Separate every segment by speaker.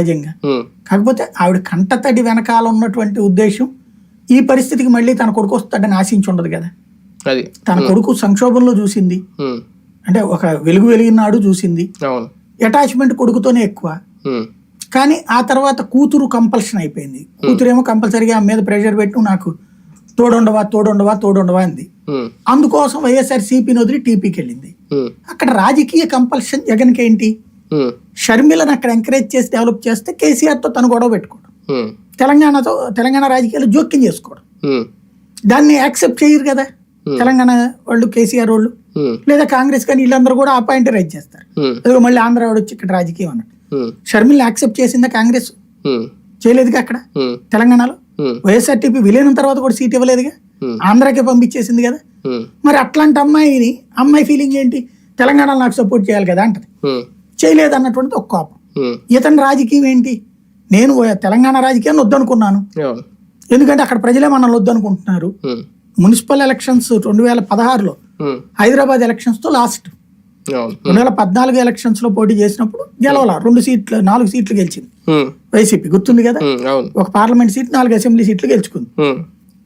Speaker 1: సహజంగా. కాకపోతే ఆవిడ కంటతడి వెనకాల ఉన్నటువంటి ఉద్దేశం ఈ పరిస్థితికి మళ్ళీ తన కొడుకు వస్తాడని ఆశించి ఉండదు కదా. తన కొడుకు సంక్షోభంలో చూసింది. అంటే ఒక వెలుగు వెలిగినాడు చూసింది. అటాచ్మెంట్ కొడుకుతోనే ఎక్కువ. కానీ ఆ తర్వాత కూతురు కంపల్షన్ అయిపోయింది. కూతురేమో కంపల్సరీగా ఆమె మీద ప్రెషర్ పెట్టి "నువ్వు నాకు తోడుండవా తోడుండవా తోడుండవా అంది. అందుకోసం వైఎస్ఆర్ సిపిని వదిలి టీపీకి వెళ్ళింది. అక్కడ రాజకీయ కంపల్షన్ జగన్కి ఏంటి? షర్మిలను అక్కడ ఎంకరేజ్ చేసి డెవలప్ చేస్తే కేసీఆర్తో తను గొడవ పెట్టుకోవడం.
Speaker 2: ఉమ్,
Speaker 1: తెలంగాణతో తెలంగాణ రాజకీయాలు జోక్యం చేసుకోవడం.
Speaker 2: ఉమ్,
Speaker 1: దాన్ని యాక్సెప్ట్ చేయరు కదా? తెలంగాణ వాళ్ళు కేసీఆర్ వాళ్ళు. లేదా కాంగ్రెస్ కానీ వీళ్ళందరూ కూడా ఆ పాయింట్ రైజ్ చేస్తారు అదిగో మళ్ళీ ఆంధ్ర వాడు వచ్చి ఇక్కడ రాజకీయం అన్నట్టు షర్మిల్ని యాక్సెప్ట్ చేసిందా కాంగ్రెస్? చేయలేదుగా అక్కడ? తెలంగాణలో? వైఎస్ఆర్టీపీ విలీనం తర్వాత కూడా సీట్ ఇవ్వలేదుగా?
Speaker 2: Hmm.
Speaker 1: ఆంధ్రాకే పంపించేసింది కదా? మరి అట్లాంటి అమ్మాయిని అమ్మాయి ఫీలింగ్ ఏంటి? తెలంగాణలో నాకు సపోర్ట్ చేయాలి కదా అంటది.
Speaker 2: ఉమ్,
Speaker 1: చేయలేదు అన్నటువంటి ఒక కోపం. ఇతని రాజకీయం ఏంటి? నేను తెలంగాణ రాజకీయాన్ని వద్దనుకున్నాను. ఎందుకంటే అక్కడ ప్రజలే మనల్ని వద్దనుకుంటున్నారు. మున్సిపల్ ఎలక్షన్స్ రెండు వేల పదహారులో హైదరాబాద్ ఎలక్షన్స్తో లాస్ట్ రెండు వేల పద్నాలుగు ఎలక్షన్స్లో పోటీ చేసినప్పుడు గెలవాల? రెండు సీట్లు నాలుగు సీట్లు గెలిచింది. వైసీపీ. గుర్తుంది కదా? ఒక పార్లమెంట్ సీట్ నాలుగు అసెంబ్లీ సీట్లు గెలుచుకుంది.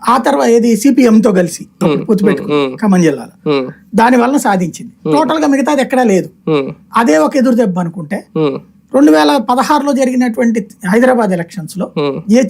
Speaker 1: ఆ తర్వాత ఏది? సిపిఎం తో కలిసి పొత్తుపెట్టుకుంది
Speaker 2: ఉమ్.
Speaker 1: ఖమ్మం జిల్లాలో. దాని వలన సాధించింది. టోటల్గా మిగతాది ఎక్కడా లేదు. అదే ఒక ఎదురు దెబ్బ అనుకుంటే రెండు వేల పదహారులో జరిగినటువంటి హైదరాబాద్
Speaker 2: ఎలక్షన్స్లో.
Speaker 1: ఏ